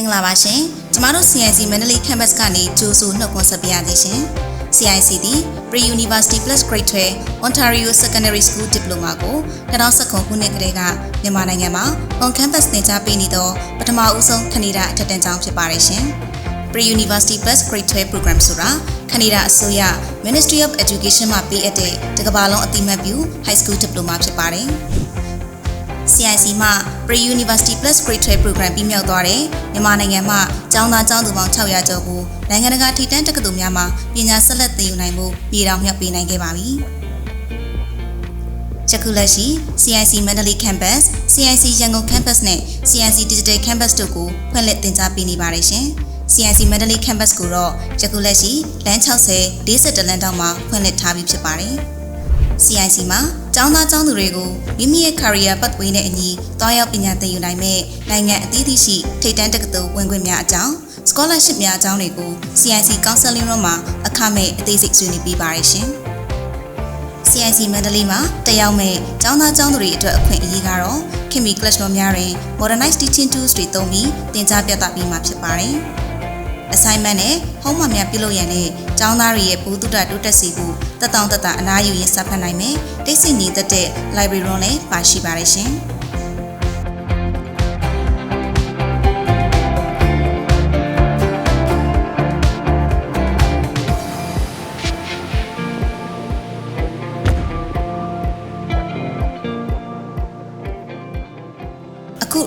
င်္ဂလာပါရှင်ကျမတို့ CIC Mandalay Campus ကနေကြိုဆိုနှုတ်ခွန်းဆက်ပြရသည်ရှင် CIC သည် Pre-University Plus Grade 12 Ontario Secondary School Diploma ကို2019ခုနှစ်ကတည်းကမြန်မာနိုင်ငံမှာ on campus သင်ကြားပေးနေသောပထမဦးဆုံးခဏီတာအထက်တန်းကျောင်းဖြစ်ပါတယ်ရှင် Pre-University Plus Grade 12 Program ဆိုတာခဏီတာအစိုးရ Ministry of Education မှပေးအပ်တဲ့တစ်ကမ္ဘာလုံးအသိအမှတ်ပြု High School Diploma ဖြစ်ပါတယ် CIC မှ Pre-University Plus Grade 12 Program ပြီးမြောက်သွားတဲ့မြန်မာနိုင်ငံမှကျောင်းသားကျောင်းသူပေါင်း600ကျော်ကိုနိုင်ငံတကာထိတန်းတက္ကသိုလ်များမှာပညာဆက်လက်သင်ယူနိုင်မှုပြည်ထောင်မြှောက်ပေးနိုင်ခဲ့ပါပြီ။ယခုလက်ရှိ CIC Mandalay Campus, CIC ရန်ကုန် Campus နဲ့ CIC Digital Campus တို့ကိုဖွင့်လှစ်သင်ကြားပေးနေပါတယ်ရှင်။ CIC Mandalay Campus ကိုတော့ယခုလက်ရှိလမ်း60 41လမ်းတောင်မှာဖွင့်လှစ်ထားပြီးဖြစ်ပါတယ်။ CIC မှာကျောင်းသားကျောင်းသူတွေကိုမိမိရဲ့ career pathway နဲ့အညီတွားရောက်ပညာသင်ယူနိုင်မဲ့နိုင်ငံအသီးသီးရှိထိပ်တန်းတက္ကသိုလ်ဝင်ခွင့်များအကြောင်း scholarship များအကြောင်းတွေကို CIC counseling room မှာအခမဲ့အသေးစိတ်ဆွေးနွေးပေးပါရရှင်။ CIC Mandalay မှာတက်ရောက်မဲ့ကျောင်းသားကျောင်းသူတွေအတွက်အခွင့်အရေးကတော့ခင်မီ classroom များတွင် modernized teaching tools တွေသုံးပြီးသင်ကြားပြသပေးမှာဖြစ်ပါတယ်။ assignment နဲ့ homework များပြုလုပ်ရန်နဲ့ကျောင်းသားတွေရဲ့ဘုသူတ္တတိုးတက်စေဖို့တက်တောင့်တက်တာအနားယူရင်းစဖတ်နိုင်မယ်တိတ်ဆိတ်ညီသက်တဲ့ library room လည်းပါရှိပါတယ်ရှင်။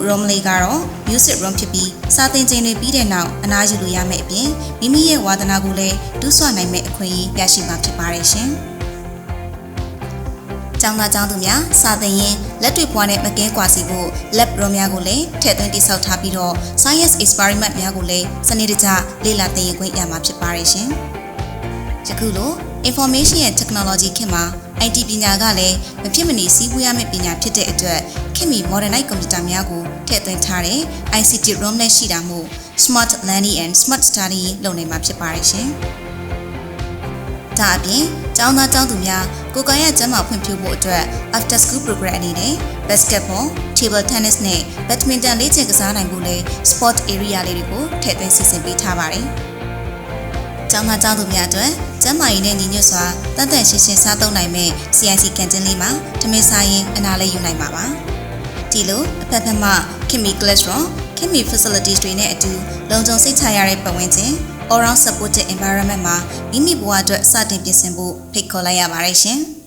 room လေးကတော့ music room ဖြစ်ပြီးစာသင်ချိန်တွေပြီးတဲ့နောက်အနားယူလို့ရမယ့်အပြင်မိမိရဲ့ဝါသနာကိုလည်းတူးဆွနိုင်မယ့်အခွင့်အရေးရရှိမှာဖြစ်ပါတယ်ရှင်။ကျောင်းသားကျောင်းသူများစာသင်ရင်လက်တွေ့ပွားနဲ့မကင်းကွာစီဖို့ lab room များကိုလည်းထည့်သွင်းတိစောက်ထားပြီးတော့ science experiment များကိုလည်းစနစ်တကျလေ့လာသင်ယူခွင့်ရမှာဖြစ်ပါတယ်ရှင်။ယခုလို information ရဲ့ technology ခေတ်မှာ IT ပညာကလည်းမဖြစ်မနေစီးပူးရမယ့်ပညာဖြစ်တဲ့အတွက်ခင်မီ modernized computer များကို ထည့်သွင်းထားတဲ့ ICT room နဲ့ရှိတာမို့ smart learning and smart study လုပ်နိုင်မှာဖြစ်ပါတယ်ရှင်။ဒါအပြင်ကျောင်းသားကျောင်းသူများကိုယ်ကိုယ်ရဲ့ကျန်းမာဖွံ့ဖြိုးဖို့အတွက် after school program အနေနဲ့ basketball, table tennis နဲ့ badminton လေ့ကျင့်ကစားနိုင်ဖို့လဲ sport area လေးတွေကိုထည့်သွင်းစီစဉ်ပေးထားပါတယ်။ကျောင်းသားကျောင်းသူများအတွက်ကျန်းမာရေးနဲ့ညီညွတ်စွာတန်တန်ရှင်းရှင်းစားသုံးနိုင်မဲ့ CIC ကန်တင်လေးမှာထမင်းစားရင်အနားလေးယူနိုင်ပါပါ။ဒီလိုအဖက်ဖက်မှ ခင်မီ classroom ခင်မီ facilities တွေနဲ့အတူလုံခြုံစိတ်ချရတဲ့ပတ်ဝန်းကျင် all round supported environment မှာမိမိဘဝအတွက်စတင်ပြင်ဆင်ဖို့ဖိတ်ခေါ်လိုက်ရပါတယ်ရှင်။